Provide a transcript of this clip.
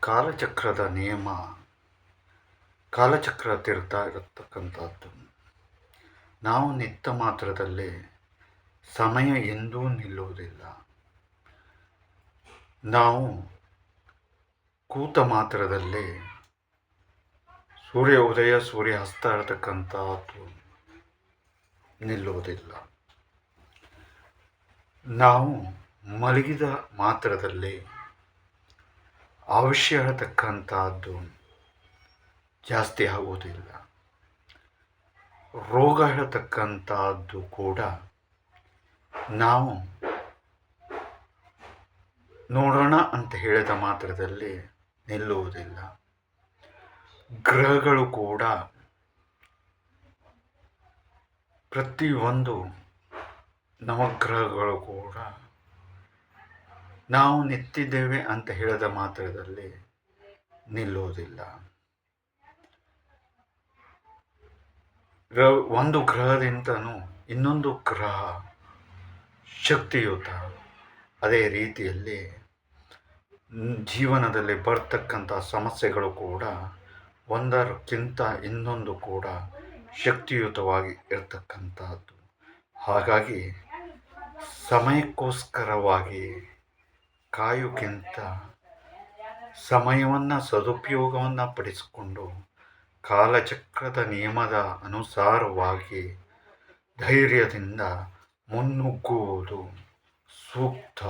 ಕಾಲಚಕ್ರದ ನಿಯಮ ಕಾಲಚಕ್ರ ತಿರುಗ್ತಾ ಇರತಕ್ಕಂಥದ್ದು. ನಾವು ನಿತ್ತ ಮಾತ್ರದಲ್ಲಿ ಸಮಯ ಎಂದೂ ನಿಲ್ಲುವುದಿಲ್ಲ. ನಾವು ಕೂತ ಮಾತ್ರದಲ್ಲಿ ಸೂರ್ಯ ಉದಯ, ಸೂರ್ಯ ಅಸ್ತ ಇರತಕ್ಕಂಥದ್ದು ನಿಲ್ಲುವುದಿಲ್ಲ. ನಾವು ಮಲಗಿದ ಮಾತ್ರದಲ್ಲಿ ಅವಶ್ಯ ಹೇಳ್ತಕ್ಕಂಥದ್ದು ಜಾಸ್ತಿ ಆಗುವುದಿಲ್ಲ. ರೋಗ ಹೇಳತಕ್ಕಂಥದ್ದು ಕೂಡ ನಾವು ನೋಡೋಣ ಅಂತ ಹೇಳಿದ ಮಾತ್ರದಲ್ಲಿ ನಿಲ್ಲುವುದಿಲ್ಲ. ಗ್ರಹಗಳು ಕೂಡ ಪ್ರತಿಯೊಂದು ನವಗ್ರಹಗಳು ಕೂಡ ನಾವು ನಿಂತಿದ್ದೇವೆ ಅಂತ ಹೇಳಿದ ಮಾತ್ರದಲ್ಲಿ ನಿಲ್ಲುವುದಿಲ್ಲ. ಒಂದು ಗ್ರಹದಿಂದನೂ ಇನ್ನೊಂದು ಗ್ರಹ ಶಕ್ತಿಯುತ. ಅದೇ ರೀತಿಯಲ್ಲಿ ಜೀವನದಲ್ಲಿ ಬರ್ತಕ್ಕಂಥ ಸಮಸ್ಯೆಗಳು ಕೂಡ ಒಂದರಕ್ಕಿಂತ ಇನ್ನೊಂದು ಕೂಡ ಶಕ್ತಿಯುತವಾಗಿ ಇರತಕ್ಕಂಥದ್ದು. ಹಾಗಾಗಿ ಸಮಯಕ್ಕೋಸ್ಕರವಾಗಿ ಕಾಯುಕ್ಕಿಂತ ಸಮಯವನ್ನು ಸದುಪಯೋಗವನ್ನು ಪಡಿಸಿಕೊಂಡು ಕಾಲಚಕ್ರದ ನಿಯಮದ ಅನುಸಾರವಾಗಿ ಧೈರ್ಯದಿಂದ ಮುನ್ನುಗ್ಗುವುದು ಸೂಕ್ತ.